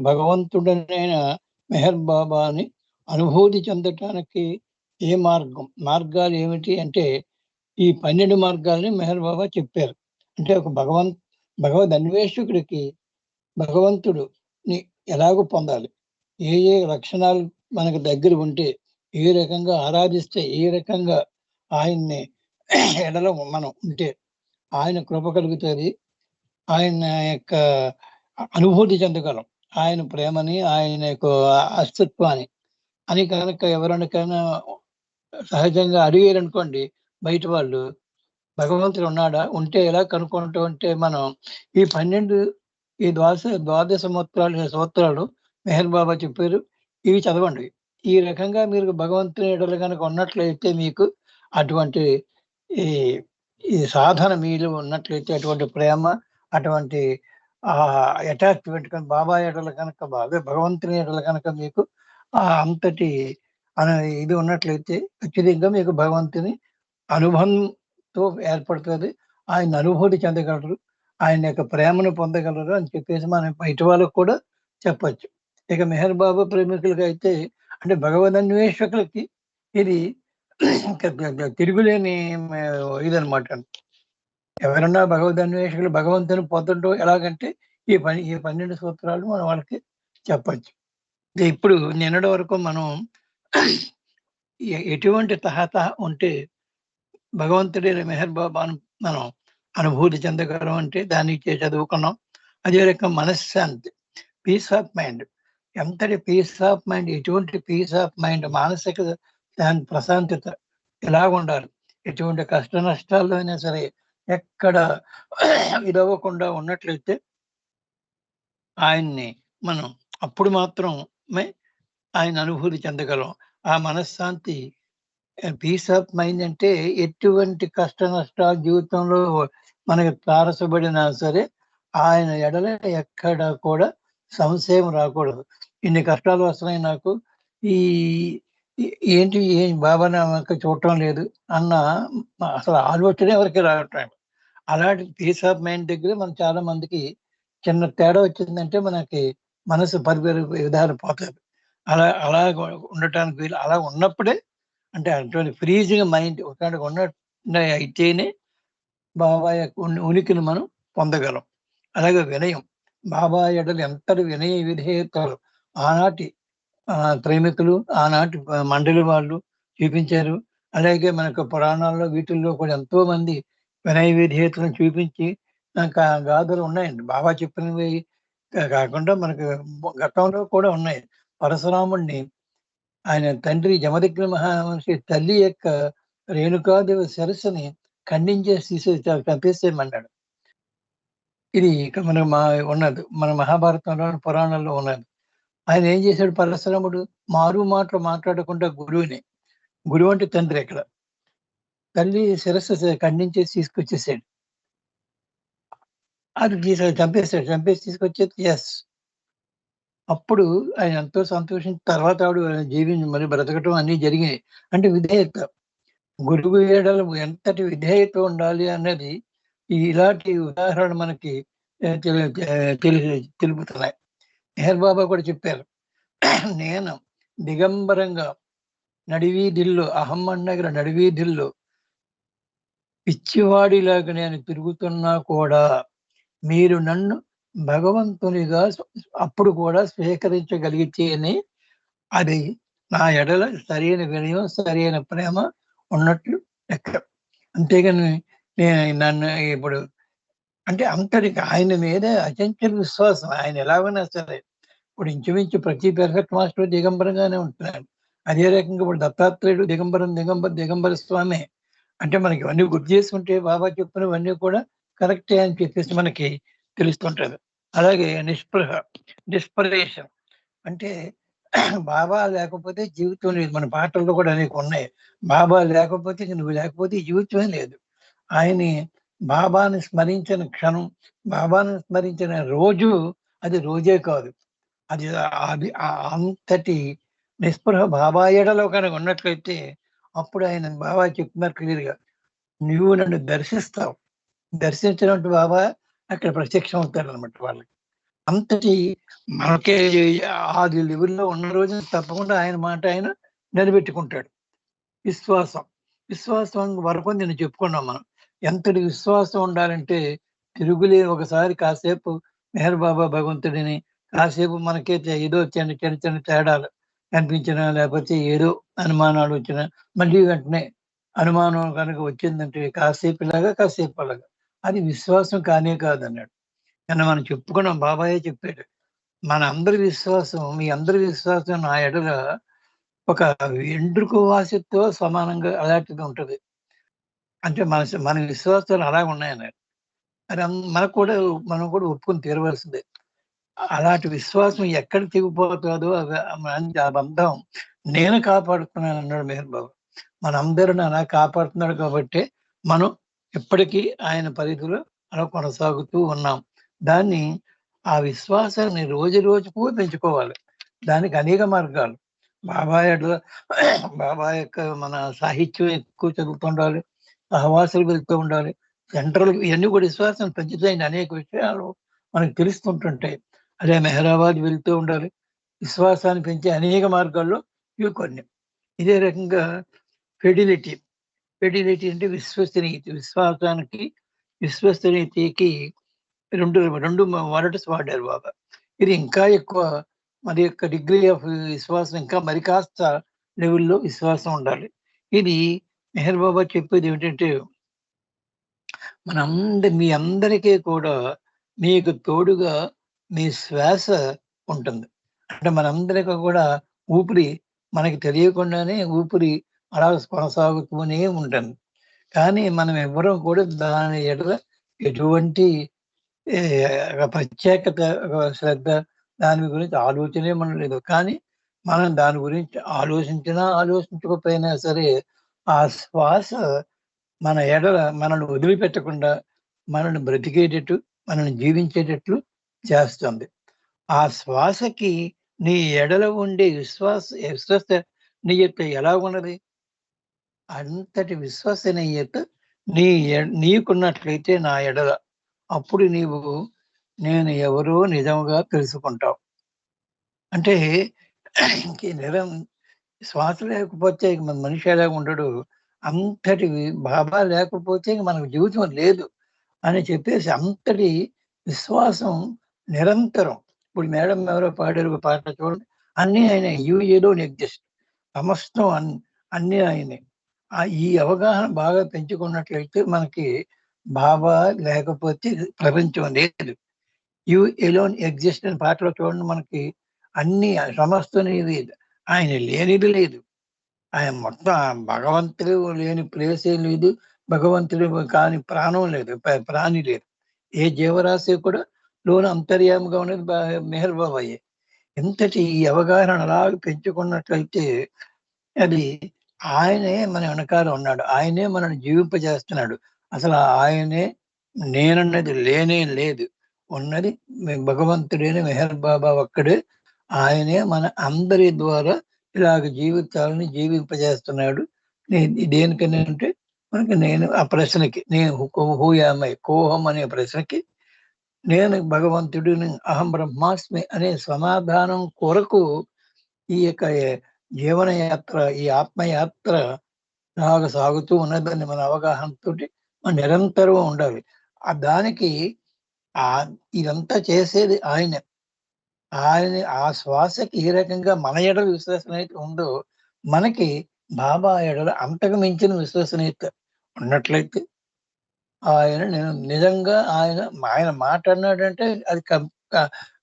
భగవంతుడనైన మెహర్ బాబాని అనుభూతి చెందటానికి ఏ మార్గం? మార్గాలు ఏమిటి అంటే ఈ పన్నెండు మార్గాలని మెహర్ బాబా చెప్పారు. అంటే ఒక భగవంత్ భగవద్ అన్వేషకుడికి భగవంతుడుని ఎలాగో పొందాలి. ఏ ఏ లక్షణాలు మనకు దగ్గర ఉంటే ఏ రకంగా ఆరాధిస్తే ఏ రకంగా ఆయన్ని ఎడలో మనం ఉంటే ఆయన కృప కలుగుతుంది. ఆయన యొక్క అనుభూతి చెందగలం. ఆయన ప్రేమని ఆయన యొక్క అస్తిత్వాన్ని అని కనుక ఎవరికైనా సహజంగా అడిగారనుకోండి బయట వాళ్ళు భగవంతుడు ఉన్నాడా? ఉంటే ఎలా కనుక్కుంటూ ఉంటే మనం ఈ పన్నెండు ఈ ద్వాదశ ద్వాదశ సూత్రాలు సంవత్సరాలు మెహర్ బాబా చెప్పారు ఇవి చదవండి. ఈ రకంగా మీరు భగవంతుని ఎడలు కనుక ఉన్నట్లయితే మీకు అటువంటి ఈ ఈ సాధన మీలో ఉన్నట్లయితే అటువంటి ప్రేమ అటువంటి ఆ అటాచ్మెంట్ కనుక బాబా ఎడల కనుక బాగా భగవంతుని ఎడల కనుక మీకు ఆ అంతటి ఇది ఉన్నట్లయితే ఖచ్చితంగా మీకు భగవంతుని అనుభవంతో ఏర్పడుతుంది. ఆయన అనుభూతి చెందగలరు. ఆయన యొక్క ప్రేమను పొందగలరు అని చెప్పేసి మనం బయట వాళ్ళకు కూడా చెప్పచ్చు. ఇక మెహర్ బాబా ప్రేమికులకి అయితే అంటే భగవద్ అన్వేషకులకి ఇది తిరుగులేని ఇదనమాట ఎవరన్నా భగవద్ అన్వేషకులు భగవంతుని పొందడం ఎలాగంటే ఈ పని ఈ పన్నెండు సూత్రాలు మనం వాళ్ళకి చెప్పచ్చు. ఇప్పుడు నిన్నటి వరకు మనం ఎటువంటి తహత ఉంటే భగవంతుడి మెహర్ బాబాను మనం అనుభూతి చెందగలం అంటే దానికి చదువుకున్నాం. అదే రకం మనశ్శాంతి పీస్ ఆఫ్ మైండ్ ఎంతటి పీస్ ఆఫ్ మైండ్ ఎటువంటి పీస్ ఆఫ్ మైండ్ మానసిక దాని ప్రశాంతత ఎలా ఉండాలి ఎటువంటి కష్ట నష్టాల్లో అయినా సరే ఎక్కడ ఇదవ్వకుండా ఉన్నట్లయితే ఆయన్ని మనం అప్పుడు మాత్రమే ఆయన అనుభూతి చెందగలం. ఆ మనశ్శాంతి పీస్ ఆఫ్ మైండ్ అంటే ఎటువంటి కష్ట నష్టాలు జీవితంలో మనకి తారసబడినా సరే ఆయన ఎడల ఎక్కడ కూడా సంశయం రాకూడదు. ఇన్ని కష్టాలు వస్తున్నాయి నాకు. ఈ ఏంటి ఏం బాబా నాకు చూడటం లేదు అన్న అసలు ఆలోచన ఎవరికి రావటం అలాంటి పీస్ ఆఫ్ మైండ్ దగ్గర మనం చాలా మందికి చిన్న తేడా వచ్చిందంటే మనకి మనసు పరిపేరు విధాలు పోతుంది. అలా అలా ఉండటానికి వీలు అలా ఉన్నప్పుడే అంటే అటువంటి ఫ్రీజింగ్ మైండ్ ఒక ఉన్న అయితేనే బాబా యొక్క ఉనికిని మనం పొందగలం. అలాగే వినయం. బాబా ఎడలు ఎంతటి వినయ విధేయతలు ఆనాటి ప్రేమికులు ఆనాటి మండలి వాళ్ళు చూపించారు. అలాగే మనకు పురాణాల్లో వీటిల్లో కూడా ఎంతో మంది వినయ విధేయతలను చూపించి గాథలు ఉన్నాయండి. బాబా చెప్పినవి కాకుండా మనకు గతంలో కూడా ఉన్నాయి. పరశురాముడిని ఆయన తండ్రి జమదగ్ని మహామనిషి తల్లి యొక్క రేణుకాదేవి సరస్సుని ఖండించేసి తీసేసి చంపేసేయమన్నాడు. ఇది మన మా ఉన్నది. మన మహాభారతంలో పురాణంలో ఉన్నది. ఆయన ఏం చేశాడు? పరశురాముడు మారు మాటలు మాట్లాడకుండా గురువుని గురువు అంటే తండ్రి ఇక్కడ తల్లి శిరస్సు ఖండించేసి తీసుకొచ్చేసాడు. అది చంపేస్తాడు. చంపేసి తీసుకొచ్చేది ఎస్ అప్పుడు ఆయన ఎంతో సంతోషించిన తర్వాత ఆవిడ జీవించి మరి బ్రతకటం అన్ని జరిగినాయి. అంటే విధేయత. గురువు ఏడలు ఎంతటి విధేయత ఉండాలి అన్నది ఇలాంటి ఉదాహరణ మనకి తెలుపుతున్నాయి. మెహర్ బాబా కూడా చెప్పారు. నేను దిగంబరంగా నడివీధిల్లో అహమ్మన్నగర నడివీధిల్లో పిచ్చివాడిలాగా నేను తిరుగుతున్నా కూడా మీరు నన్ను భగవంతునిగా అప్పుడు కూడా స్వీకరించగలిగితేనే అది నా ఎడల సరైన వినయం సరైన ప్రేమ ఉన్నట్లు లెక్క. అంతేగాని నేను నన్ను ఇప్పుడు అంటే అంతటికి ఆయన మీద అచంచల విశ్వాసం. ఆయన ఎలాగైనా సరే ఇప్పుడు ఇంచుమించు ప్రతి పెర్ఫెక్ట్ మాస్టర్ దిగంబరంగానే ఉంటున్నాడు. అదే రకంగా ఇప్పుడు దత్తాత్రేయుడు దిగంబరం దిగంబర దిగంబర స్వామి అంటే మనకి ఇవన్నీ గుర్తు చేసుకుంటే బాబా చెప్పినవన్నీ కూడా కరెక్టే అని చెప్పేసి మనకి తెలుస్తుంటది. అలాగే నిష్పృహ డిస్పరేషన్ అంటే బాబా లేకపోతే జీవితం లేదు. మన పాటల్లో కూడా అనేక ఉన్నాయి. బాబా లేకపోతే నువ్వు లేకపోతే జీవితమే లేదు. ఆయన బాబాని స్మరించిన క్షణం బాబాని స్మరించిన రోజు అది రోజే కాదు. అది అది అంతటి నిస్పృహ బాబా ఎడలో కనుక ఉన్నట్లయితే అప్పుడు ఆయన బాబా చెప్తున్నారు క్లియర్గా నువ్వు నన్ను దర్శిస్తావు దర్శించినట్టు బాబా అక్కడ ప్రత్యక్షం అవుతాడు అనమాట వాళ్ళకి అంతటి మనకే ఆది లెవెల్‌లో ఉన్న రోజున తప్పకుండా ఆయన మాట ఆయన నిలబెట్టుకుంటాడు. విశ్వాసం. విశ్వాసం వరకు నేను చెప్పుకున్నాం మనం. ఎంతటి విశ్వాసం ఉండాలంటే తిరుగులే ఒకసారి కాసేపు మెహర్ బాబా భగవంతుడిని కాసేపు మనకే ఏదో చిన్న చిన్న చిన్న తేడాలు కనిపించినా లేకపోతే ఏదో అనుమానాలు వచ్చినా మళ్ళీ వెంటనే అనుమానం కనుక వచ్చిందంటే కాసేపు ఇలాగా కాసేపు అలాగా. అది విశ్వాసం కానే కాదన్నాడు. కానీ మనం చెప్పుకున్నాం బాబాయే చెప్పాడు. మన అందరి విశ్వాసం మీ అందరి విశ్వాసం నా ఎడల ఒక ఎండ్రుకు వాసితో సమానంగా అలాంటిది ఉంటుంది అంటే మన మన విశ్వాసాలు అలా ఉన్నాయన్నాడు. అది మనకు కూడా మనం కూడా ఒప్పుకొని తీరవలసిందే. అలాంటి విశ్వాసం ఎక్కడ తెగిపోతుందో అది మంచి ఆ బంధం నేను కాపాడుతున్నానన్నాడు మెహర్ బాబు మనందరిని అలా కాపాడుతున్నాడు కాబట్టి మనం ఇప్పటికీ ఆయన పరిధిలో అలా కొనసాగుతూ ఉన్నాం. దాన్ని ఆ విశ్వాసాన్ని రోజు రోజుకు పెంచుకోవాలి. దానికి అనేక మార్గాలు. బాబా బాబా యొక్క మన సాహిత్యం ఎక్కువ చదువుతూ ఉండాలి సహవాసులు వెళ్తూ ఉండాలి. సెంట్రల్ ఇవన్నీ కూడా విశ్వాసం పెంచుతాయి అనేక విషయాలు మనకు తెలుస్తుంటుంటాయి. అదే మెహరాబాద్ వెళ్తూ ఉండాలి. విశ్వాసాన్ని పెంచే అనేక మార్గాల్లో ఇవి కొన్ని. ఇదే రకంగా ఫెడిలిటీ. ఫెడిలిటీ అంటే విశ్వసనీయత. విశ్వాసానికి, విశ్వసనీయతకి 2 2 వర్డ్స్ వాడారు బాబా. ఇది ఇంకా ఎక్కువ మరి యొక్క డిగ్రీ ఆఫ్ విశ్వాసం ఇంకా మరి కాస్త లెవెల్‌లో విశ్వాసం ఉండాలి. ఇది మెహర్ బాబా చెప్పేది ఏమిటంటే మనందరి మీ అందరికీ కూడా మీకు తోడుగా మీ శ్వాస ఉంటుంది. అంటే మనందరికి కూడా ఊపిరి మనకి తెలియకుండానే ఊపిరి అలా కొనసాగుతూనే ఉంటుంది. కానీ మనం ఎవ్వరం కూడా దాని ఎడల ఎటువంటి ప్రత్యేకత శ్రద్ధ దాని గురించి ఆలోచనే మనం లేదు. కానీ మనం దాని గురించి ఆలోచించినా, ఆలోచించకపోయినా సరే ఆ శ్వాస మన ఎడల మనల్ని వదిలిపెట్టకుండా మనల్ని బ్రతికేటట్టు, మనల్ని జీవించేటట్లు చేస్తుంది. ఆ శ్వాసకి నీ ఎడల ఉండే విశ్వాస విశ్వసనీయత ఎలా ఉన్నది? అంతటి విశ్వసనీయత నీ నీకున్నట్లయితే నా ఎడల అప్పుడు నీవు నేను ఎవరో నిజంగా తెలుసుకుంటావు. అంటే ఇంక నిరం శ్వాస లేకపోతే మన మనిషి ఎలా ఉండడు. అంతటి బాబా లేకపోతే ఇంక మనకు జీవితం లేదు అని చెప్పేసి అంతటి విశ్వాసం నిరంతరం. ఇప్పుడు మేడం ఎవరో పాడారు ఒక పాట చూడండి. అన్నీ ఆయన యూ ఎలోన్ ఎగ్జిస్ట్. సమస్తం అన్ అన్నీ ఆయనే. ఆ ఈ అవగాహన బాగా పెంచుకున్నట్లయితే మనకి బాబా లేకపోతే ప్రపంచం లేదు. యూ ఎలోన్ ఎగ్జిస్ట్ అని పాటలో చూడండి మనకి అన్ని సమస్తం నీది. ఆయన లేనిది లేదు. ఆయన మొత్తం భగవంతుడు లేని ప్లేసే లేదు. భగవంతుడు కాని ప్రాణం లేదు. ప్రాణి లేదు. ఏ జీవరాశి కూడా లోన అంతర్యాముగా ఉన్నది మెహర్ బాబాయే. ఇంతటి ఈ అవగాహన అలా పెంచుకున్నట్లయితే అది ఆయనే మన వెనకాల ఉన్నాడు. ఆయనే మనల్ని జీవింపజేస్తున్నాడు. అసలు ఆయనే నేనన్నది లేనే లేదు. ఉన్నది భగవంతుడైన మెహర్ బాబా ఒక్కడే. ఆయనే మన అందరి ద్వారా ఇలాగ జీవితాలని జీవింపజేస్తున్నాడు. నే అంటే మనకి నేను ఆ ప్రశ్నకి నేను హూయామై కోహం అనే ప్రశ్నకి నేను భగవంతుడిని అహం బ్రహ్మాస్మి అనే సమాధానం కొరకు ఈ యొక్క జీవన యాత్ర, ఈ ఆత్మయాత్ర నాకు సాగుతూ ఉన్నదని మన అవగాహనతో మనం నిరంతరం ఉండాలి. ఆ దానికి ఆ ఇదంతా చేసేది ఆయన ఆయన ఆ శ్వాసకి ఏ రకంగా మన ఎడల విశ్వసనీయత ఉందో, మనకి బాబా ఎడల అంతకు మించిన విశ్వసనీయత ఉన్నట్లయితే ఆయన నేను నిజంగా ఆయన ఆయన మాట అన్నాడంటే అది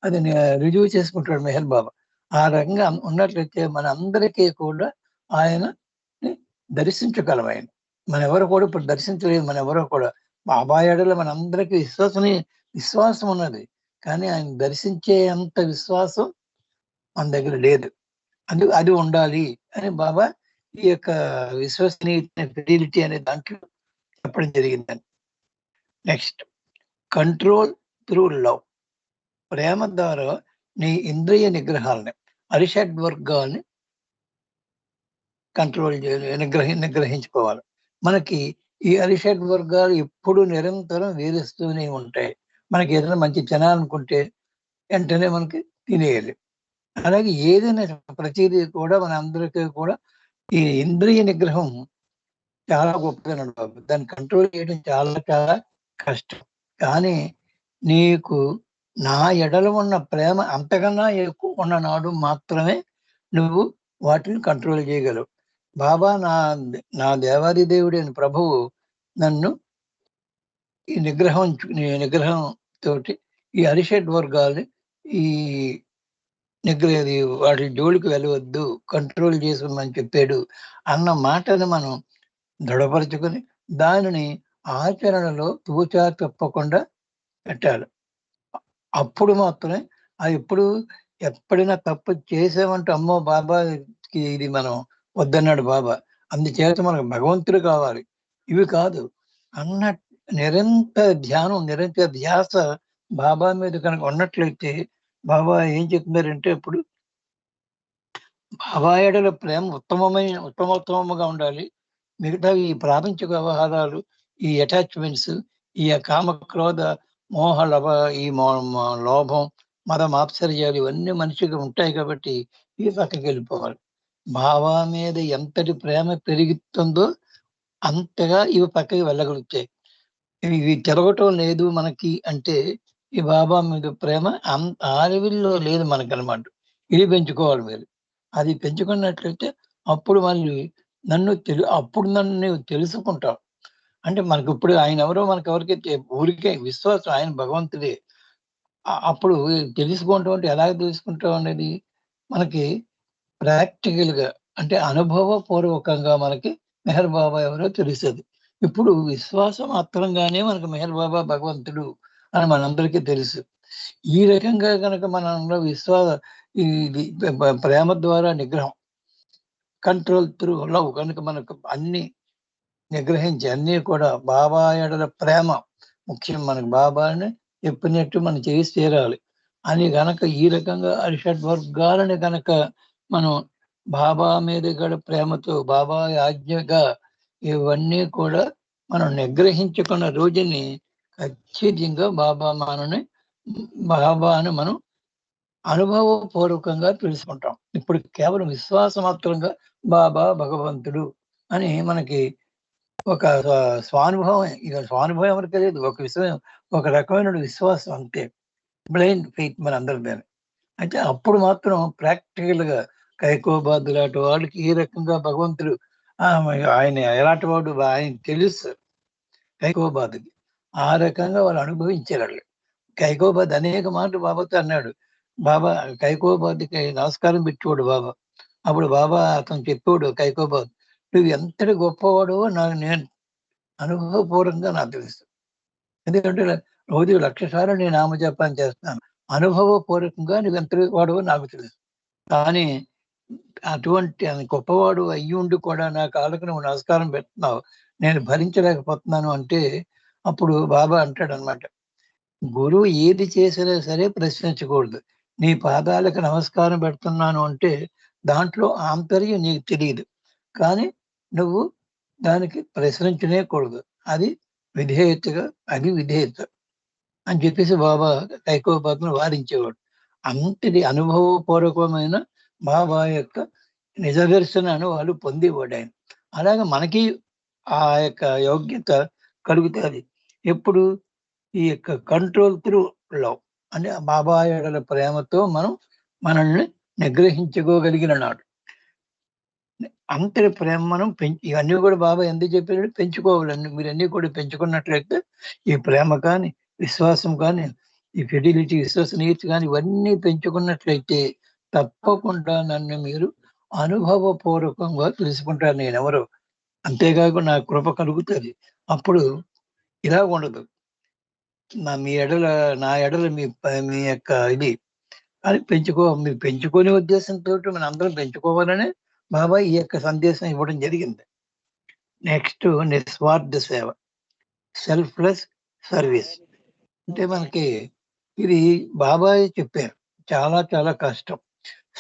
అది రుజువు చేసుకుంటాడు మెహర్ బాబా. ఆ రకంగా ఉన్నట్లయితే మన అందరికీ కూడా ఆయన దర్శించగలం ఆయన. మన ఎవరు కూడా ఇప్పుడు దర్శించలేము మనెవరు కూడా. బాబాయాడలో మన అందరికీ విశ్వసనీ విశ్వాసం ఉన్నది. కానీ ఆయన దర్శించే అంత విశ్వాసం మన దగ్గర లేదు. అందుకు అది ఉండాలి అని బాబా ఈ యొక్క విశ్వసనీయత ఫెడిలిటీ అనే దాంట్లో చెప్పడం జరిగిందని నెక్స్ట్ కంట్రోల్ త్రూ లవ్. ప్రేమ ద్వారా నీ ఇంద్రియ నిగ్రహాలని, అరిషడ్ వర్గాల్ని కంట్రోల్ నిగ్రహి నిగ్రహించుకోవాలి. మనకి ఈ అరిషడ్ వర్గాలు ఎప్పుడూ నిరంతరం వేధిస్తూనే ఉంటాయి. మనకి ఏదైనా మంచి తినాలనుకుంటే వెంటనే మనకి తినేయాలి అలాగే ఏదైనా ప్రతిదీ కూడా మన అందరికీ కూడా ఈ ఇంద్రియ నిగ్రహం చాలా గొప్పదన్నాడు బాబు దాన్ని కంట్రోల్ చేయడం చాలా చాలా కష్టం. కానీ నీకు నా ఎడలు ఉన్న ప్రేమ అంతకన్నా ఎక్కువ ఉన్న నాడు మాత్రమే నువ్వు వాటిని కంట్రోల్ చేయగలవు. బాబా నా నా దేవాది దేవుడైన ప్రభువు నన్ను ఈ నిగ్రహం ఈ నిగ్రహం తోటి ఈ అరిషడ్ వర్గాలు ఈ నిగ్రహ వాటి జోలికి వెళ్ళవద్దు కంట్రోల్ చేసుకోమని చెప్పాడు అన్న మాటను మనం దృఢపరచుకొని దానిని ఆచరణలో తూచా తప్పకుండా పెట్టాలి. అప్పుడు మాత్రమే అది ఎప్పుడు ఎప్పుడైనా తప్పు చేసామంటే అమ్మో బాబాకి ఇది మనం వద్దన్నాడు బాబా అందుచేత మనకు భగవంతుడు కావాలి. ఇవి కాదు. అన్న నిరంతర ధ్యానం నిరంతర ధ్యాస బాబా మీద కనుక ఉన్నట్లయితే బాబా ఏం చెప్తున్నారంటే ఇప్పుడు బాబా ఏడల ప్రేమ ఉత్తమమైన ఉత్తమోత్తమముగా ఉండాలి. మిగతా ఈ ప్రాపంచిక వ్యవహారాలు ఈ అటాచ్మెంట్స్ ఈ కామ క్రోధ మోహ లభ ఈ లోభం మదం మాత్సర్యాలు ఇవన్నీ మనిషికి ఉంటాయి కాబట్టి ఈ పక్కకి వెళ్ళిపోవాలి. బాబా మీద ఎంతటి ప్రేమ పెరుగుతుందో అంతగా ఇవి పక్కకి వెళ్ళగలుగుతాయి. ఇవి తిరగటం లేదు మనకి అంటే ఈ బాబా మీద ప్రేమ అంత ఆరివిల్లో లేదు మనకి అనమాట ఇది పెంచుకోవాలి మీరు. అది పెంచుకున్నట్లయితే అప్పుడు మళ్ళీ నన్ను తెలు అప్పుడు నన్ను నీవు తెలుసుకుంటావు. అంటే మనకి ఇప్పుడు ఆయన ఎవరో మనకి ఎవరికి ఊరికే విశ్వాసం ఆయన భగవంతుడే. అప్పుడు తెలుసుకుంటాం అంటే ఎలా తెలుసుకుంటాం అనేది మనకి ప్రాక్టికల్గా అంటే అనుభవపూర్వకంగా మనకి మెహర్ బాబా ఎవరో తెలుస్తుంది. ఇప్పుడు విశ్వాసం మాత్రంగానే మనకు మెహర్ బాబా భగవంతుడు అని మనందరికీ తెలుసు. ఈ రకంగా కనుక మనంలో విశ్వాస ఈ ప్రేమ ద్వారా నిగ్రహం కంట్రోల్ త్రూ లవ్ కనుక మనకు అన్ని నిగ్రహించి అన్ని కూడా బాబా ఎడల ప్రేమ ముఖ్యం మనకు. బాబాని చెప్పినట్టు మనం చేసి తీరాలి. అని గనక ఈ రకంగా అరిషడ్ వర్గాలని గనక మనం బాబా మీద గల ప్రేమతో బాబా ఆజ్ఞగా ఇవన్నీ కూడా మనం నిగ్రహించుకున్న రోజుని ఖచ్చితంగా బాబా మనని బాబాను మనం అనుభవపూర్వకంగా తెలుసుకుంటాం. ఇప్పుడు కేవలం విశ్వాస మాత్రంగా బాబా భగవంతుడు అని మనకి ఒక స్వానుభవం ఇక స్వానుభవం ఎవరికి లేదు ఒక విశ్వం ఒక రకమైన విశ్వాసం అంతే. బ్లైండ్ ఫెయిత్ మన అందరి అయితే అప్పుడు మాత్రం ప్రాక్టికల్గా కైకోబాద్ లాంటి వాళ్ళకి ఏ రకంగా భగవంతుడు ఆయన ఎలాంటి వాడు ఆయన తెలుసు. కైకోబాద్కి ఆ రకంగా వాళ్ళు అనుభవించారు వాళ్ళు. కైకోబాద్ అనేక మాటలు బాబాతో అన్నాడు. బాబా కైకోబాద్కి నమస్కారం పెట్టేవాడు బాబా. అప్పుడు బాబా అతను చెప్పాడు కైకోబాద్ నువ్వు ఎంతటి గొప్పవాడో నాకు నేను అనుభవపూర్వకంగా నాకు తెలుసు. ఎందుకంటే రోజు లక్ష సార్లు నేను నామజపాన్ని చేస్తాను. అనుభవపూర్వకంగా నువ్వు ఎంత వాడవో నాకు తెలుసు. కానీ అటువంటి గొప్పవాడు అయ్యి ఉండి కూడా నా కాళ్ళకు నువ్వు నమస్కారం పెడుతున్నావు. నేను భరించలేకపోతున్నాను అంటే అప్పుడు బాబా అంటాడు అనమాట గురువు ఏది చేసినా సరే ప్రశ్నించకూడదు. నీ పాదాలకు నమస్కారం పెడుతున్నాను అంటే దాంట్లో ఆంతర్యం నీకు తెలియదు. కానీ నువ్వు దానికి ప్రశ్నించనే కూడదు అది విధేయతగా అది విధేయత అని చెప్పేసి బాబా కైకోబాద్ను వారించేవాడు అంతటి అనుభవపూర్వకమైన బాబా యొక్క నిజదర్శనాన్ని వాళ్ళు పొందేవాడు ఆయన. అలాగే మనకి ఆ యొక్క యోగ్యత కలుగుతుంది. ఎప్పుడు ఈ యొక్క కంట్రోల్ త్రూ లవ్ అంటే బాబా ప్రేమతో మనం మనల్ని నిగ్రహించుకోగలిగిన నాడు. అంతటి ప్రేమ మనం పెంచి ఇవన్నీ కూడా బాబా ఎందుకు చెప్పారు పెంచుకోవాలండి. మీరు అన్ని కూడా పెంచుకున్నట్లయితే ఈ ప్రేమ కానీ విశ్వాసం కానీ ఈ ఫెడిలిటీ విశ్వసనీయత కానీ ఇవన్నీ పెంచుకున్నట్లయితే తప్పకుండా నన్ను మీరు అనుభవపూర్వకంగా తెలుసుకుంటారు. నేను ఎవరు అంతేకాకుండా నా కృప కలుగుతుంది. అప్పుడు ఇలా ఉండదు. నా మీ ఎడల నా ఎడల మీ మీ యొక్క ఇది అని పెంచుకో మీరు పెంచుకునే ఉద్దేశంతో మనం అందరం పెంచుకోవాలని బాబా ఈ యొక్క సందేశం ఇవ్వడం జరిగింది. నెక్స్ట్ నిస్వార్థ సేవ. సెల్ఫ్లెస్ సర్వీస్ అంటే మనకి ఇది బాబాయ్ చెప్పారు. చాలా చాలా కష్టం.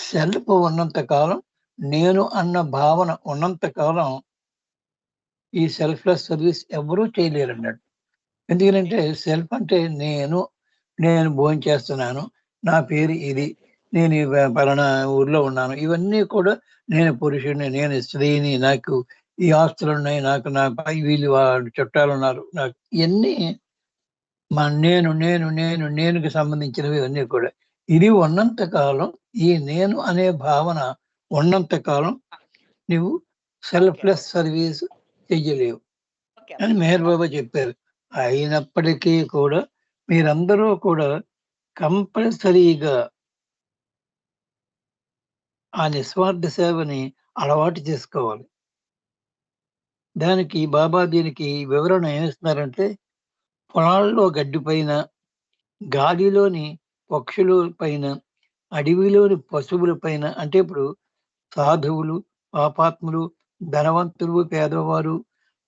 సెల్ఫ్ ఉన్నంత కాలం నేను అన్న భావన ఉన్నంత కాలం ఈ సెల్ఫ్లెస్ సర్వీస్ ఎవరూ చేయలేరు అన్నాడు ఎందుకంటే సెల్ఫ్ అంటే నేను నేను భోజనం చేస్తున్నాను నా పేరు ఇది నేను పలానా ఊర్లో ఉన్నాను. ఇవన్నీ కూడా నేను పురుషుడిని నేను స్త్రీని నాకు ఈ ఆస్తులు ఉన్నాయి నాకు నా పై వీళ్ళు వాళ్ళు చుట్టాలు ఉన్నారు నాకు ఇవన్నీ మా నేను నేను నేను నేనుకి సంబంధించినవి ఇవన్నీ కూడా. ఇది ఉన్నంత కాలం ఈ నేను అనే భావన ఉన్నంత కాలం నువ్వు సెల్ఫ్లెస్ సర్వీస్ చెయ్యలేవు. అని మెహర్ బాబా చెప్పారు. అయినప్పటికీ కూడా మీరందరూ కూడా కంపల్సరీగా ఆ నిస్వార్థ సేవని అలవాటు చేసుకోవాలి. దానికి బాబా దీనికి వివరణ ఏమిస్తున్నారంటే పొలాల్లో గడ్డి పైన గాలిలోని పక్షుల పైన అడవిలోని పశువుల పైన అంటే ఇప్పుడు సాధువులు పాపాత్ములు ధనవంతులు పేదవారు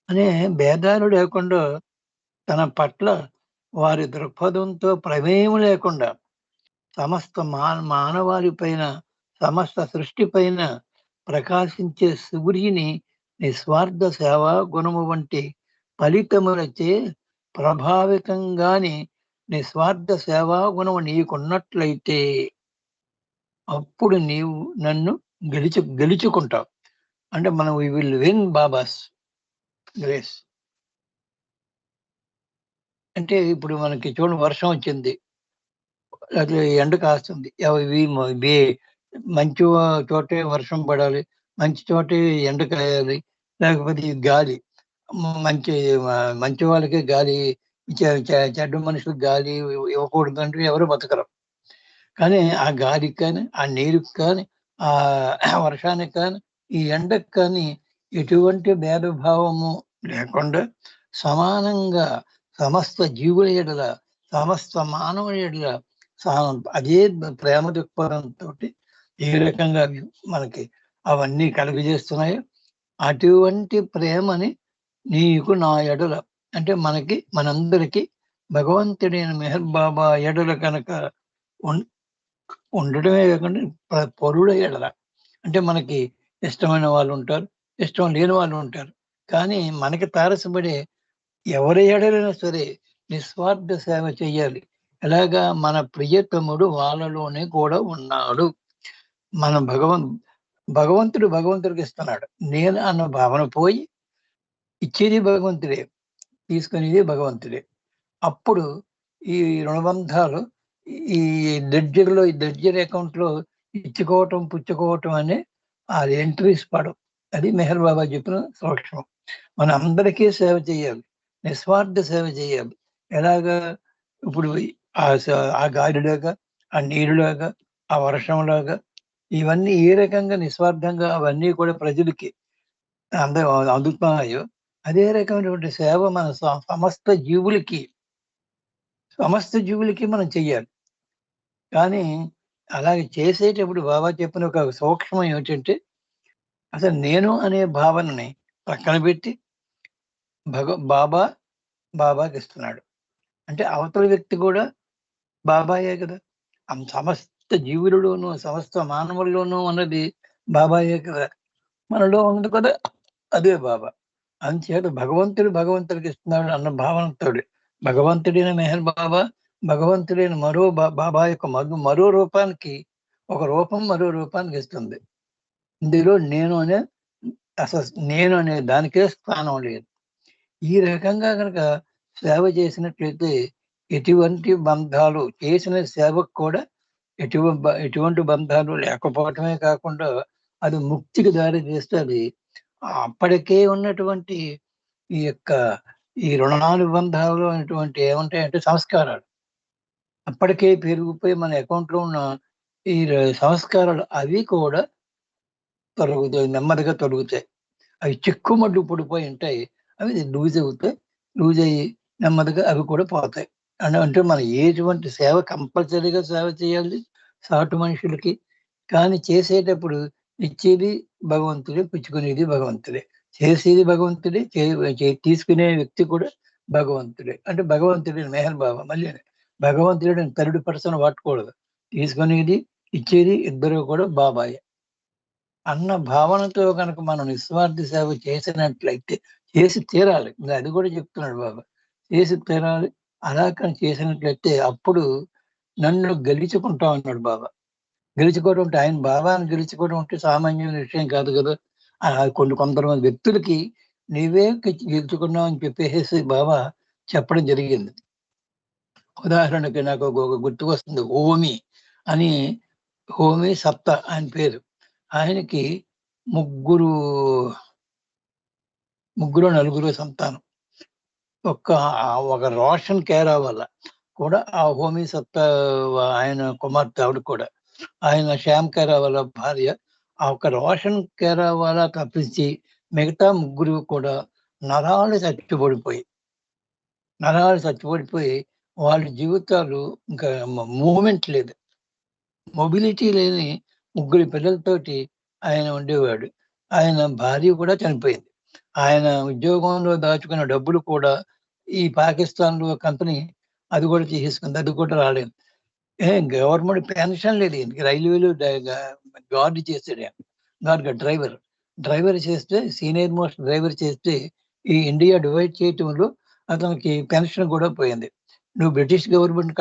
అనే భేదాలు లేకుండా తన పట్ల వారి దృక్పథంతో ప్రమేయం లేకుండా సమస్త మా మానవాళి పైన సమస్త సృష్టి పైన ప్రకాశించే సూర్యుని నిస్వార్థ సేవా గుణము వంటి ఫలితములచే ప్రభావితంగానే నిస్వార్థ సేవా గుణము నీకున్నట్లయితే అప్పుడు నీవు నన్ను గెలుచు గెలుచుకుంటావు. అంటే మనం we will win Baba's grace అంటే ఇప్పుడు మనకి చూడండి వర్షం వచ్చింది. అది ఎండ కాస్తుంది. మంచి చోటే వర్షం పడాలి మంచి చోటే ఎండ కాయాలి లేకపోతే గాలి మంచి మంచి వాళ్ళకి గాలి చెడ్డ మనుషులకు గాలి ఇవ్వకూడదు అంటే ఎవరు బతకరు. కానీ ఆ గాలికి కానీ ఆ నీరుకి కానీ ఆ వర్షానికి కానీ ఈ ఎండకు కానీ ఎటువంటి భేదభావము లేకుండా సమానంగా సమస్త జీవుల ఎడల సమస్త మానవుల ఎడల సా- అదే ప్రేమ దృక్పథంతో ఏ రకంగా మనకి అవన్నీ కలుగజేస్తున్నాయో అటువంటి ప్రేమని నీకు నా ఎడల అంటే మనకి మనందరికీ భగవంతుడైన మెహర్ బాబా ఎడల కనుక ఉండడమే కాకుండా ప- ఎడల. అంటే మనకి ఇష్టమైన వాళ్ళు ఉంటారు ఇష్టం లేని వాళ్ళు ఉంటారు. కానీ మనకి తారసపడే ఎవరి ఎడలైనా సరే నిస్వార్థ సేవ చేయాలి ఎలాగా మన ప్రియతముడు వాళ్ళలోనే కూడా ఉన్నాడు. మన భగవన్ భగవంతుడు భగవంతుడికి ఇస్తున్నాడు. నేను అన్న భావన పోయి ఇచ్చేది భగవంతుడే తీసుకునేది భగవంతుడే. అప్పుడు ఈ రుణబంధాలు ఈ దర్జర్లో ఈ దర్జర్ అకౌంట్లో ఇచ్చుకోవటం పుచ్చుకోవటం అనే ఆ ఎంట్రీస్ పడవు అది మెహర్ బాబా చెప్పిన సూక్ష్మం. మన అందరికీ సేవ చేయాలి. నిస్వార్థ సేవ చేయాలి. ఎలాగా? ఇప్పుడు ఆ ఆ గాలిలాగా ఆ నీరులాగా ఆ వర్షంలాగా ఇవన్నీ ఏ రకంగా నిస్వార్థంగా అవన్నీ కూడా ప్రజలకి అంద అందుతున్నాయో అదే రకమైనటువంటి సేవ మన స- సమస్త జీవులకి సమస్త జీవులకి మనం చెయ్యాలి. కానీ అలాగే చేసేటప్పుడు బాబా చెప్పిన ఒక సూక్ష్మం ఏమిటంటే అసలు నేను అనే భావనని పక్కన పెట్టి భగ బాబా బాబాకి ఇస్తున్నాడు. అంటే అవతల వ్యక్తి కూడా బాబాయే కదా. సమస్త సమస్త జీవులలోనూ సమస్త మానవుల్లోనూ ఉన్నది బాబాయే కదా. మనలో ఉన్నది కదా అదే బాబా. అంచేత భగవంతుడు భగవంతుడికి ఇస్తున్నాడు అన్న భావనతో భగవంతుడైన మెహర్ బాబా భగవంతుడైన మరో బా- బాబా యొక్క మరో మరో రూపానికి ఒక రూపం మరో రూపానికి ఇస్తుంది. ఇందులో నేను అనే అసలు నేను అనే దానికే స్థానం లేదు. ఈ రకంగా కనుక సేవ చేసినట్లయితే ఎటువంటి బంధాలు చేసిన సేవకు కూడా ఎటువంటి ఎటువంటి బంధాలు లేకపోవటమే కాకుండా అది ముక్తికి దారి తీస్తుంది. అప్పటికే ఉన్నటువంటి ఈ యొక్క ఈ రుణానుబంధాలు అనేటువంటి ఏముంటాయంటే సంస్కారాలు. అప్పటికే పెరిగిపోయి మన అకౌంట్లో లో ఉన్న ఈ సంస్కారాలు అవి కూడా తొలగుతాయి నెమ్మదిగా తొలగుతాయి. అవి చిక్కుమడ్డు పడిపోయి ఉంటాయి. అవి లూజ్ అవుతాయి లూజ్ అయ్యి నెమ్మదిగా అవి కూడా పోతాయి. అంటే అంటే మనం ఎటువంటి సేవ కంపల్సరీగా సేవ చేయాలి సాటు మనుషులకి. కానీ చేసేటప్పుడు ఇచ్చేది భగవంతుడే పుచ్చుకునేది భగవంతుడే. చేసేది భగవంతుడే చే- తీసుకునే వ్యక్తి కూడా భగవంతుడే. అంటే భగవంతుడే మెహర్ బాబా మళ్ళీ భగవంతుడే థర్డ్ పర్సన్ పట్టకూడదు తీసుకునేది ఇచ్చేది ఇద్దరు కూడా బాబాయే. అన్న భావనతో కనుక మనం నిస్వార్థ సేవ చేసినట్లయితే చేసి తీరాలి. అది కూడా చెప్తున్నాడు బాబా. చేసి తీరాలి. అలా కానీ చేసినట్లయితే అప్పుడు నన్ను గెలుచుకుంటావు అన్నాడు బాబా. గెలుచుకోవడం అంటే ఆయన బాబాను గెలుచుకోవడం అంటే సామాన్యమైన విషయం కాదు కదా. కొన్ని కొంతమంది వ్యక్తులకి నీవే గెలుచుకున్నావు అని చెప్పేసి బాబా చెప్పడం జరిగింది. ఉదాహరణకి నాకు ఒక ఒక గుర్తుకు వస్తుంది. హోమి అని హోమి సప్త ఆయన పేరు. ఆయనకి ముగ్గురు ముగ్గురు నలుగురు సంతానం. ఒక్క ఒక రోషన్ కేరా వల్ల కూడా ఆ హోమీ సత్తా ఆయన కుమార్తె ఆవిడ కూడా. ఆయన శ్యామ్ కేరా వాళ్ళ భార్య. ఆ ఒక రోషన్ కేరా వాళ్ళ తప్పించి మిగతా ముగ్గురు కూడా నరాలు చచ్చిపడిపోయి నరాలు చచ్చిపడిపోయి వాళ్ళ జీవితాలు ఇంకా మూమెంట్ లేదు. మొబిలిటీ లేని ముగ్గురు పిల్లలతోటి ఆయన ఉండేవాడు. ఆయన భార్య కూడా చనిపోయింది. ఆయన ఉద్యోగంలో దాచుకున్న డబ్బులు కూడా ఈ పాకిస్తాన్లో కంపెనీ అది కూడా చేసేసుకుంది. అది కూడా రాలేదు. ఏ గవర్నమెంట్ పెన్షన్ లేదు రైల్వేలు గార్డ్ చేసాడు గార్డ్ డ్రైవర్. డ్రైవర్ చేస్తే సీనియర్ మోస్ట్ డ్రైవర్ చేస్తే ఈ ఇండియా డివైడ్ చేయటంలో అతనికి పెన్షన్ కూడా పోయింది. నువ్వు బ్రిటిష్ గవర్నమెంట్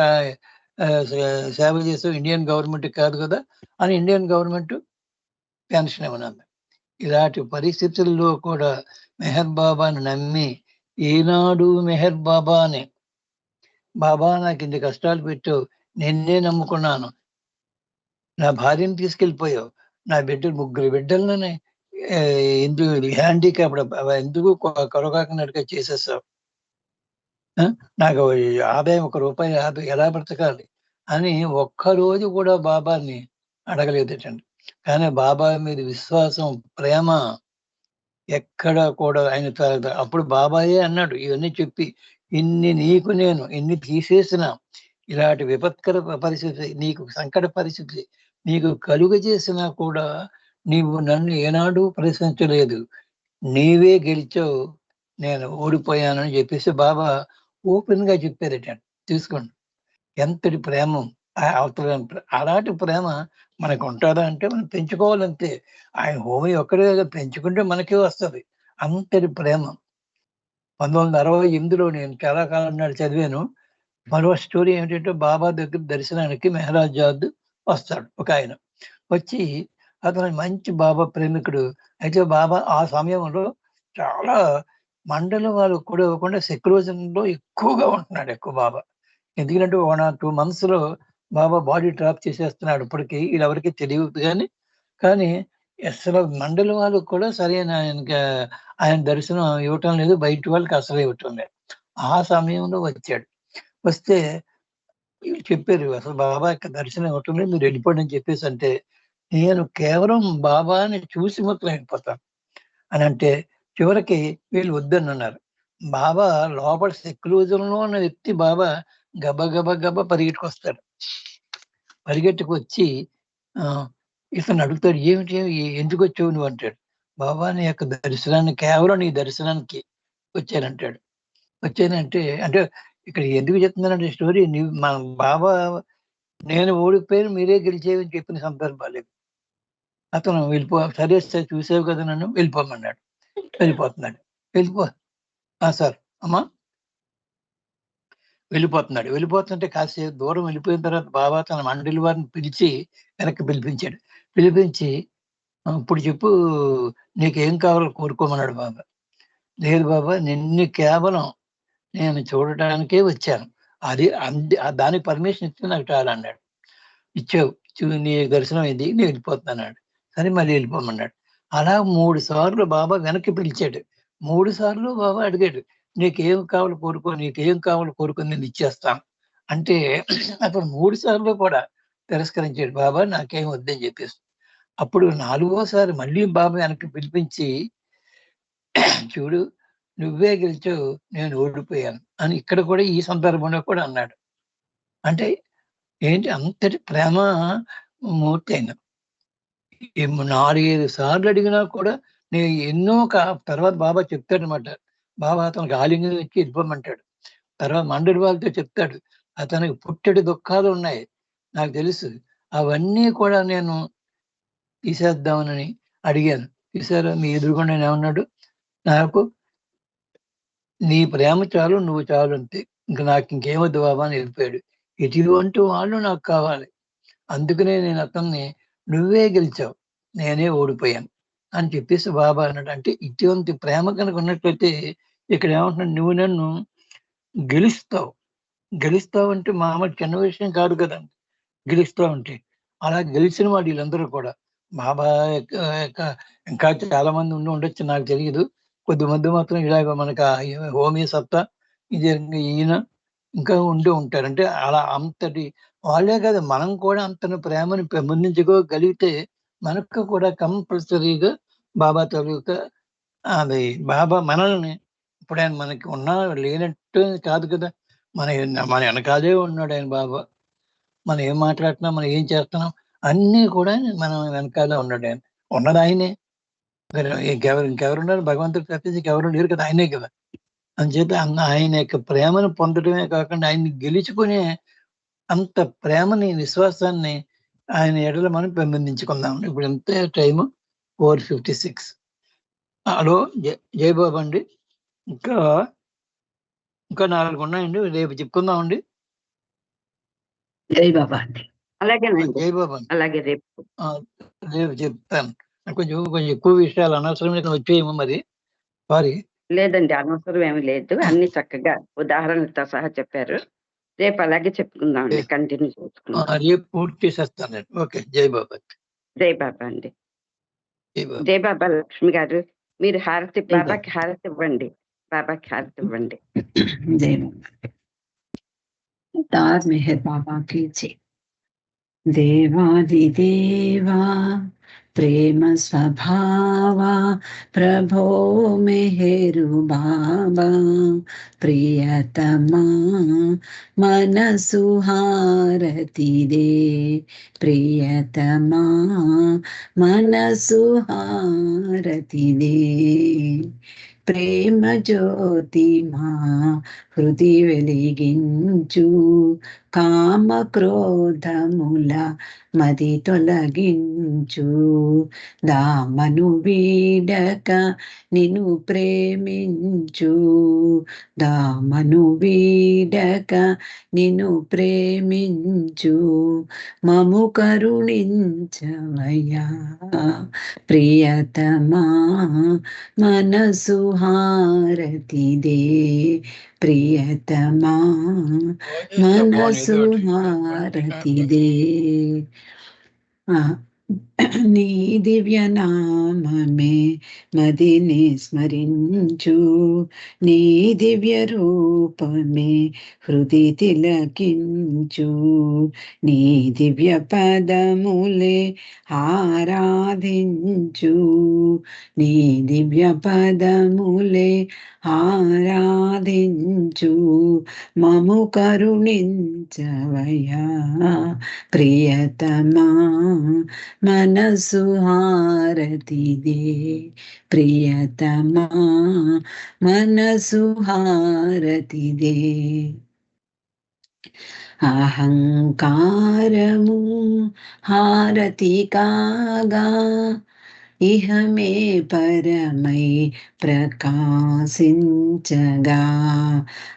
సేవ చేసావు. ఇండియన్ గవర్నమెంట్ కాదు కదా. అని ఇండియన్ గవర్నమెంట్ పెన్షన్ ఇవ్వనుంది. ఇలాంటి పరిస్థితుల్లో కూడా మెహర్ బాబాను నమ్మి ఈనాడు మెహర్ బాబా అని బాబా నాకు ఇన్ని కష్టాలు పెట్టావు నిన్నే నమ్ముకున్నాను. నా భార్యను తీసుకెళ్ళిపోయావు నా బిడ్డలు ముగ్గురు బిడ్డలనే ఎందుకు హ్యాండిక్యాప్ ఎందుకు కొరగాక కొరకాకినట్టుగా చేసేసావు ఆ? నాకు ఆదాయం ఒక రూపాయి ఆదాయం ఎలా బ్రతకాలి? అని ఒక్కరోజు కూడా బాబాని అడగలేదటండి. కానీ బాబా మీద విశ్వాసం ప్రేమ ఎక్కడ కూడా ఆయన త- అప్పుడు బాబాయే అన్నాడు ఇవన్నీ చెప్పి ఇన్ని నీకు నేను ఇన్ని తీసేసిన ఇలాంటి విపత్కర పరిస్థితి నీకు సంకట పరిస్థితి నీకు కలుగ చేసినా కూడా నీవు నన్ను ఏనాడు ప్రశ్నించలేదు. నీవే గెలిచావు నేను ఓడిపోయానని చెప్పేసి బాబా ఓపెన్గా చెప్పారట. చూసుకోండి ఎంతటి ప్రేమ ఆ అవతల అలాంటి ప్రేమ మనకు ఉంటుందా అంటే మనం పెంచుకోవాలంతే. ఆయన హోమి ఒక్కడే కదా, పెంచుకుంటే మనకే వస్తుంది. అంతటి ప్రేమ. పంతొమ్మిది వందల అరవై ఎనిమిదిలో నేను చాలా కాలం నాడు చదివాను. మరో స్టోరీ ఏమిటంటే బాబా దగ్గర దర్శనానికి మెహరాజాద్ వస్తాడు ఒక ఆయన. వచ్చి అతను మంచి బాబా ప్రేమికుడు. అయితే బాబా ఆ సమయంలో చాలా మండలం వాళ్ళు కూడా ఇవ్వకుండా సెక్యులరిజంలో ఎక్కువగా ఉంటున్నాడు ఎక్కువ బాబా. ఎందుకంటే వన్ ఆర్ టూ మంత్స్లో బాబా బాడీ డ్రాప్ చేసేస్తున్నాడు. ఇప్పటికి వీళ్ళెవరికి తెలియదు కానీ కానీ అసలు మండలి వాళ్ళు కూడా సరైన ఆయనకి ఆయన దర్శనం ఇవ్వటం లేదు. బయట వాళ్ళకి అసలు ఇవ్వటం లేదు. ఆ సమయంలో వచ్చాడు. వస్తే వీళ్ళు చెప్పారు అసలు బాబా యొక్క దర్శనం ఇవ్వటం లేదు. మీరు వెళ్ళిపోండి అని చెప్పేసి అంటే నేను కేవలం బాబాని చూసి మొత్తం వెళ్ళిపోతాను అని అంటే చివరికి వీళ్ళు వద్దని అన్నారు. బాబా లోపల సెక్యులరిజంలో ఉన్న వ్యక్తి బాబా గబ గబ గబ పరిగెట్టుకొస్తాడు. పరిగెట్టుకు వచ్చి ఆ, ఇతను అడుగుతాడు ఏమిటి ఎందుకు వచ్చావు నువ్వు? అంటాడు. బాబా నీ యొక్క దర్శనాన్ని కేవలం నీ దర్శనానికి వచ్చానంటాడు. వచ్చానంటే అంటే ఇక్కడ ఎందుకు చెప్తున్నానంటే స్టోరీ నీ మన బాబా నేను ఓడిపోయాను మీరే గెలిచేవని చెప్పిన సందర్భాలు అతను వెళ్ళిపో సరే సార్ చూసావు కదా నన్ను వెళ్ళిపోమన్నాడు. వెళ్ళిపోతున్నాడు. వెళ్ళిపో. సార్ అమ్మా వెళ్ళిపోతున్నాడు. వెళ్ళిపోతుంటే కాసేపు దూరం వెళ్ళిపోయిన తర్వాత బాబా తన మండలి వారిని పిలిచి వెనక్కి పిలిపించాడు. పిలిపించి ఇప్పుడు చెప్పు నీకేం కావాలో కోరుకోమన్నాడు బాబా. లేదు బాబా నిన్ను కేవలం నేను చూడటానికే వచ్చాను. అది అంది ఆ దానికి పర్మిషన్ ఇచ్చి నాకు చాలా అన్నాడు. ఇచ్చావు చూ నీ దర్శనం ఇది నేను వెళ్ళిపోతున్నాడు సరే మళ్ళీ వెళ్ళిపోమన్నాడు. అలా మూడు సార్లు బాబా వెనక్కి పిలిచాడు. మూడు సార్లు బాబా అడిగాడు నీకేం కావాలో కోరుకో నీకేం కావాలో కోరుకొని నేను ఇచ్చేస్తాను. అంటే అతను మూడు సార్లు కూడా తిరస్కరించాడు బాబా నాకేం వద్దని చెప్పేసి. అప్పుడు నాలుగోసారి మళ్ళీ బాబా వెనక్కి పిలిపించి చూడు నువ్వే గెలిచావు నేను ఓడిపోయాను అని ఇక్కడ కూడా ఈ సందర్భంలో కూడా అన్నాడు. అంటే ఏంటి అంతటి ప్రేమ మూర్తి అయిన. నాలుగైదు సార్లు అడిగినా కూడా నేను ఎన్నో కా- తర్వాత బాబా చెప్తాడనమాట బాబా అతనికి ఆలింగం ఇచ్చి వెళ్ళిపోమంటాడు తర్వాత మండలి వాళ్ళతో చెప్తాడు అతనికి పుట్టెడు దుఃఖాలు ఉన్నాయి నాకు తెలుసు. అవన్నీ కూడా నేను తీసేద్దామని అడిగాను. తీసారా మీ ఎదురుగుండా నేను ఏమన్నాడు? నాకు నీ ప్రేమ చాలు నువ్వు చాలు అంతే. ఇంకా నాకు ఇంకేమొద్దు బాబా అని వెళ్ళిపోయాడు. ఇటువంటి వాళ్ళు నాకు కావాలి. అందుకనే నేను అతన్ని నువ్వే గెలిచావు. నేనే ఓడిపోయాను. అని చెప్పేసి బాబా అన్నాడు. అంటే ఇటువంటి ప్రేమ కనుక ఉన్నట్లయితే ఇక్కడ ఏమంటున్నాడు? నువ్వు నన్ను గెలుస్తావు. గెలుస్తావు అంటే మామూలు చిన్న విషయం కాదు కదండి. గెలుస్తావు అంటే. అలా గెలిచిన వాడు వీళ్ళందరూ కూడా. బాబా ఇంకా చాలా మంది ఉండి ఉండొచ్చు నాకు తెలియదు. కొద్ది మంది మాత్రం ఇలాగ మనకు హోమీ సత్తా ఇది ఈయన ఇంకా ఉండి ఉంటారు. అంటే అలా అంతటి వాళ్ళే కాదు మనం కూడా అంతని ప్రేమని పెంపొందించుకోగలిగితే మనకు కూడా కంపల్సరీగా బాబా తాలూకా అది బాబా మనల్ని ఇప్పుడు ఆయన మనకి ఉన్నా లేనట్టు కాదు కదా. మన మన వెనకాలే ఉన్నాడు ఆయన బాబా. మనం ఏం మాట్లాడుతున్నాం మనం ఏం చేస్తున్నాం అన్నీ కూడా మనం వెనకాలే ఉన్నాడు ఆయన. ఉన్నది ఆయనే. మరి ఇంకెవరు ఇంకెవరున్నారు భగవంతుడు తప్పించి ఇంకెవరు లేరు కదా ఆయనే కదా. అందుచేత అన్న ఆయన యొక్క ప్రేమను పొందడమే కాకుండా ఆయన్ని గెలుచుకునే అంత ప్రేమని విశ్వాసాన్ని ఆయన ఎడల మనం పెంపొందించుకుందాం. ఇప్పుడు ఎంత time? Four fifty six. Hello జై జయబాబు అండి. ఇంకా ఇంకా నాలుగు ఉన్నాయండి రేపు చెప్పుకుందామండి. జై బాబా అండి. అలాగేనండి జయబాబు అండి. అలాగే రేపు. రేపు చెప్తాను. కొంచెం కొంచెం ఎక్కువ విషయాలు అనవసరమైన వచ్చేయేమో మరి. సారీ. లేదండి అనవసరం ఏమీ లేదు. అన్ని చక్కగా ఉదాహరణలతో సహా చెప్పారు. రేపు అలాగే చెప్పుకుందాం అండి కంటిన్యూ చేసుకుందాం. రేపు పూర్తి చేసేస్తాను నేను. ఓకే జై బాబా జై బాబా అండి. జై బాబా జై బాబా లక్ష్మి గారు మీరు హారతి జై బాబా. బాబాకి హారతి ఇవ్వండి బాబాకి హారతి ఇవ్వండి जय बाबा दार मेहर बाबा की जय देवादिदेवा प्रेम स्वभावा प्रभो मेहरु बाबा प्रियतमा मन मनसुहारति दे। प्रियतमा मन मनसुहारति दे। प्रेम ज्योति मा హృది వెలిగించు కామ క్రోధముల మది తొలగించు. దామను వీడక నిను ప్రేమించు. దామను వీడక నిను ప్రేమించు. మము కరుణించవయ్యా. ప్రియతమా మనసు హారతిదే. ప్రియతమా మనసు హారతిదే. నీ దివ్య నామమే మదిని స్మరించు. నీ దివ్య రూపమే హృది తిలకించు. నీ దివ్య పదములే ఆరాధించు. నీ దివ్య పదములే ఆరాధించు. మము కరుణించవయ్యా ప్రియతమా. మనసు హారతిదే ప్రియతమా మనసు హారతిదే అహంకారము హారతి కాగా ఇహమే పరమై ప్రకాశించగా.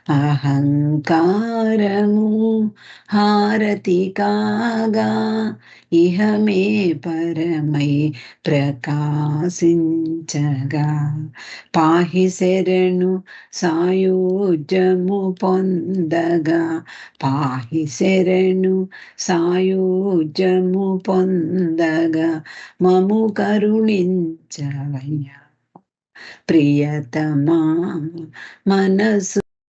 అహంకారము హారతి కాగా ఇహమే పరమై ప్రకాశించగా. పాహి శరణు సాయుజ్యము పొందగా. పాహి శరణు సాయుజ్యము పొందగా. మము కరుణించవయ్యా. ప్రియతమా మనసు